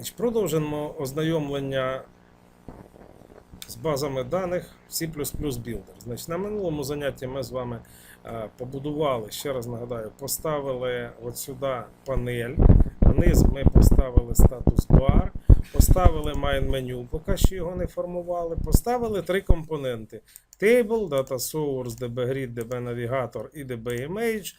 Значить, продовжимо ознайомлення з базами даних C++ Builder. Значить, на минулому занятті ми з вами е, побудували, ще раз нагадаю, поставили от сюди панель. Вниз ми поставили статус бар, поставили main menu, поки що його не формували. Поставили три компоненти: Table, Data Source, DB-Grid, DB-Navigator і DB-Image.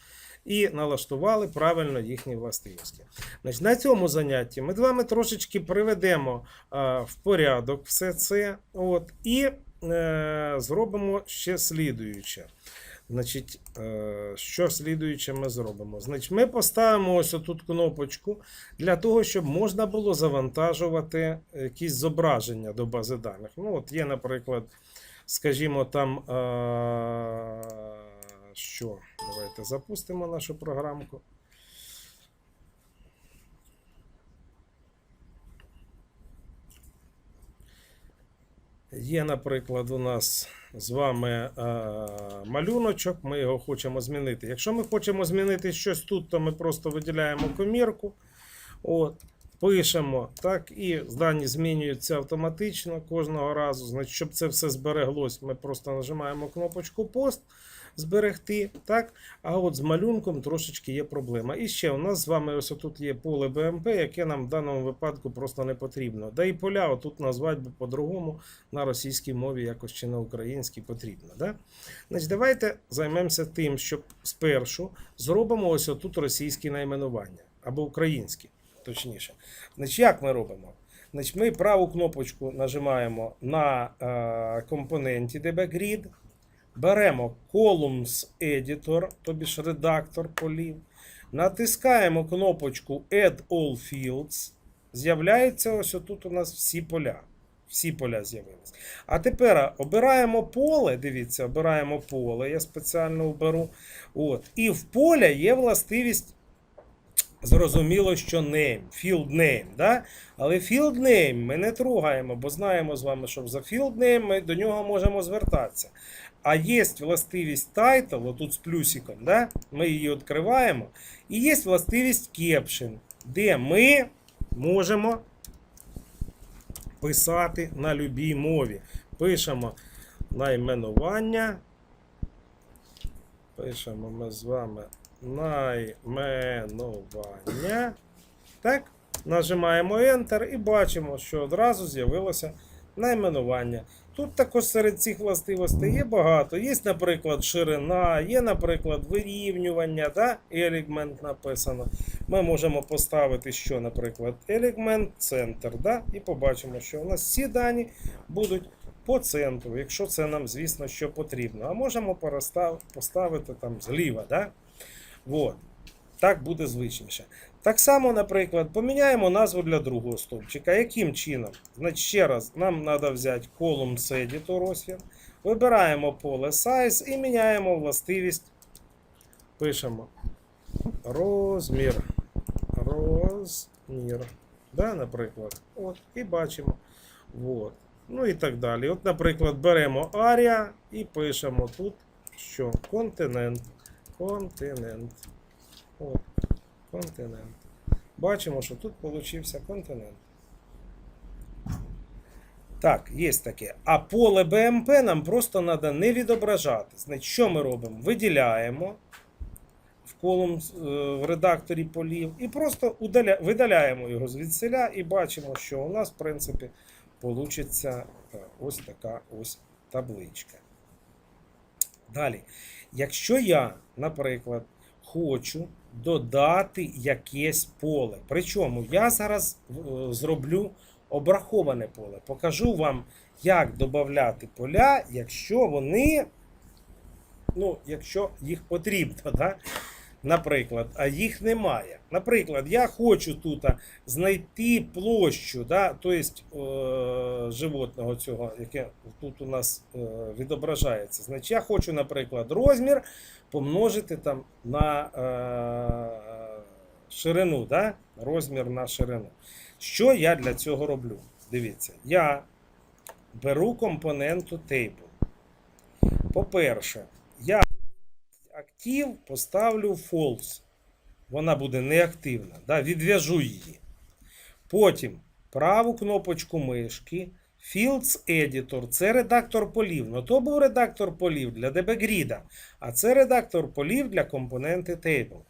І налаштували правильно їхні властивості. Значить, на цьому занятті ми з вами трошечки приведемо а, в порядок все це. От, і е, зробимо ще слідуюче. Значить, е, що слідуюче ми зробимо? Значить, ми поставимо ось тут кнопочку для того, щоб можна було завантажувати якісь зображення до бази даних. Ну, от є, наприклад, скажімо, там. Е, що? Давайте запустимо нашу програмку. Є, наприклад, у нас з вами е, малюночок, ми його хочемо змінити. Якщо ми хочемо змінити щось тут, то ми просто виділяємо комірку. От, пишемо, так, і дані змінюються автоматично кожного разу. Значить, щоб це все збереглось, ми просто нажимаємо кнопочку пост зберегти. так? А от з малюнком трошечки є проблема. І ще у нас з вами ось тут є поле BMP, яке нам в даному випадку просто не потрібно. Да і поля отут назвати би по-другому на російській мові, якось чи на українській потрібно. Да? Значить, Давайте займемося тим, що спершу зробимо ось тут російські найменування або українські, точніше. Значить, як ми робимо? Значить, Ми праву кнопочку нажимаємо на е, компоненті DB-Grid, беремо Columns Editor, тобі ж редактор полів, натискаємо кнопочку Add All Fields. З'являються ось тут у нас всі поля. Всі поля з'явились. А тепер обираємо поле. Дивіться, обираємо поле, я спеціально оберу. От. І в поля є властивість. Зрозуміло, що name, field name, да? але field name ми не трогаємо, бо знаємо з вами, що за field name ми до нього можемо звертатися. А є властивість title, отут з плюсиком, да? ми її відкриваємо. І є властивість caption, де ми можемо писати на любій мові. Пишемо найменування. Пишемо ми з вами найменування. Так, нажимаємо Enter і бачимо, що одразу з'явилося найменування. Тут також серед цих властивостей є багато. Є, наприклад, ширина, є, наприклад, вирівнювання, да? елемент написано. Ми можемо поставити, що, наприклад, елемент центр. Да? І побачимо, що у нас всі дані будуть по центру, якщо це нам, звісно, що потрібно. А можемо поставити там зліва. Да? Вот. Так буде звичніше. Так само, наприклад, поміняємо назву для другого стовпчика. Яким чином? Значить, ще раз, нам треба взяти Columns Editor, ось він. Вибираємо поле Size і міняємо властивість. Пишемо розмір. Розмір. Да, наприклад. От, і бачимо. Вот. Ну і так далі. От, наприклад, беремо Арія і пишемо тут, що континент. Континент. От, континент. Бачимо, що тут получився континент. Так, є таке. А поле БМП нам просто треба не відображати. Значить, що ми робимо? Виділяємо в колум е, в редакторі полів і просто удаля, видаляємо його звідсиля і бачимо, що у нас, в принципі, получиться е, ось така ось табличка. Далі, якщо я, наприклад, хочу додати якесь поле, причому я зараз е, зроблю обраховане поле. Покажу вам, як додати поля, якщо вони, ну, якщо їх потрібно. Да? Наприклад, а їх немає. Наприклад, я хочу тут знайти площу, да, тобто е, животного цього, яке тут у нас е, відображається. Значить, я хочу, наприклад, розмір помножити там на е, ширину, да? розмір на ширину. Що я для цього роблю? Дивіться, я беру компоненту table. По-перше, я актив поставлю false. Вона буде неактивна. Да? Відв'яжу її. Потім праву кнопочку мишки. Fields Editor це редактор полів. Ну то був редактор полів для DBGrid, а це редактор полів для компоненти Table.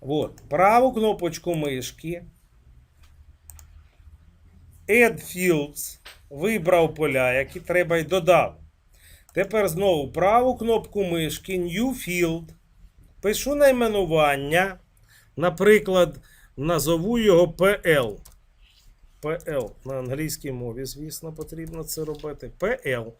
От, праву кнопочку мишки. Add Fields. Вибрав поля, які треба і додав. Тепер знову праву кнопку мишки New Field. Пишу найменування. Наприклад, назову його PL. PL. На англійській мові, звісно, потрібно це робити. PL.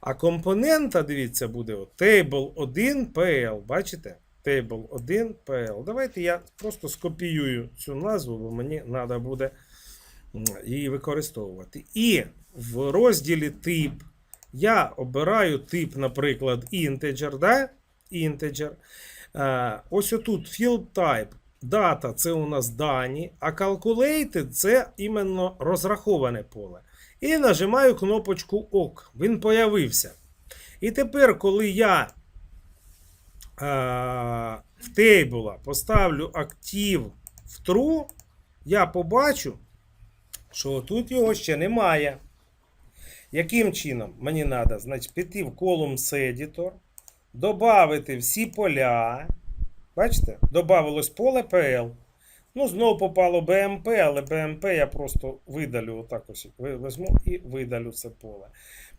А компонента, дивіться, буде Table 1 PL. Бачите? Table 1 PL. Давайте я просто скопіюю цю назву, бо мені треба буде її використовувати. І в розділі тип я обираю тип, наприклад, integer. Да? integer. Е, ось отут field type. Дата це у нас дані, а calculated це іменно розраховане поле. І нажимаю кнопочку ОК. Він появився. І тепер, коли я е, в тейбула поставлю актив в true, я побачу, що тут його ще немає. Яким чином мені треба? Значить, піти в Columns Editor, додати всі поля. Бачите? Добавилось поле PL. Ну, знову попало BMP, але BMP я просто видалю отак ось візьму і видалю це поле.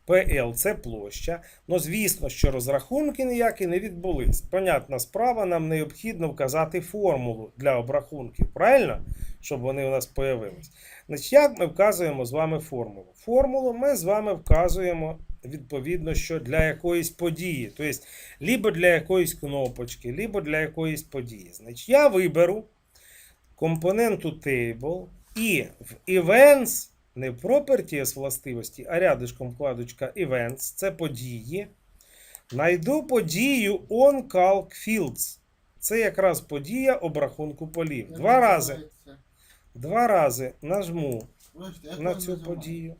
PL це площа. Ну, звісно, що розрахунки ніякі не відбулись. Понятна справа, нам необхідно вказати формулу для обрахунків. Правильно? Щоб вони у нас появились. Значить, як ми вказуємо з вами формулу? Формулу ми з вами вказуємо відповідно, що для якоїсь події. Тобто, либо для якоїсь кнопочки, либо для якоїсь події. Значить, я виберу компоненту table і в events, не в properties властивості, а рядишком вкладочка events, це події. Найду подію onCalc fields. Це якраз подія обрахунку полів. Два рази. Два рази нажму на цю подію.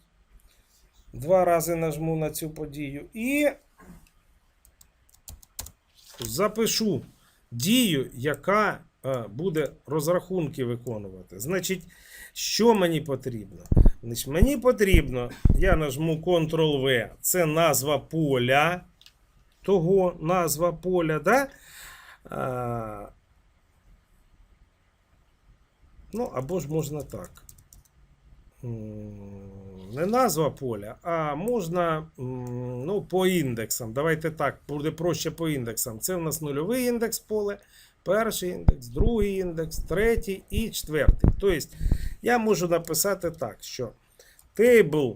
Два рази нажму на цю подію і запишу дію, яка буде розрахунки виконувати. Значить, що мені потрібно? Значить, мені потрібно, я нажму Ctrl-V, це назва поля. Того назва поля, да? А, ну, або ж можна так. Не назва поля, а можна ну, по індексам. Давайте так, буде проще по індексам. Це у нас нульовий індекс поле, перший індекс, другий індекс, третій і четвертий. Тобто я можу написати так, що table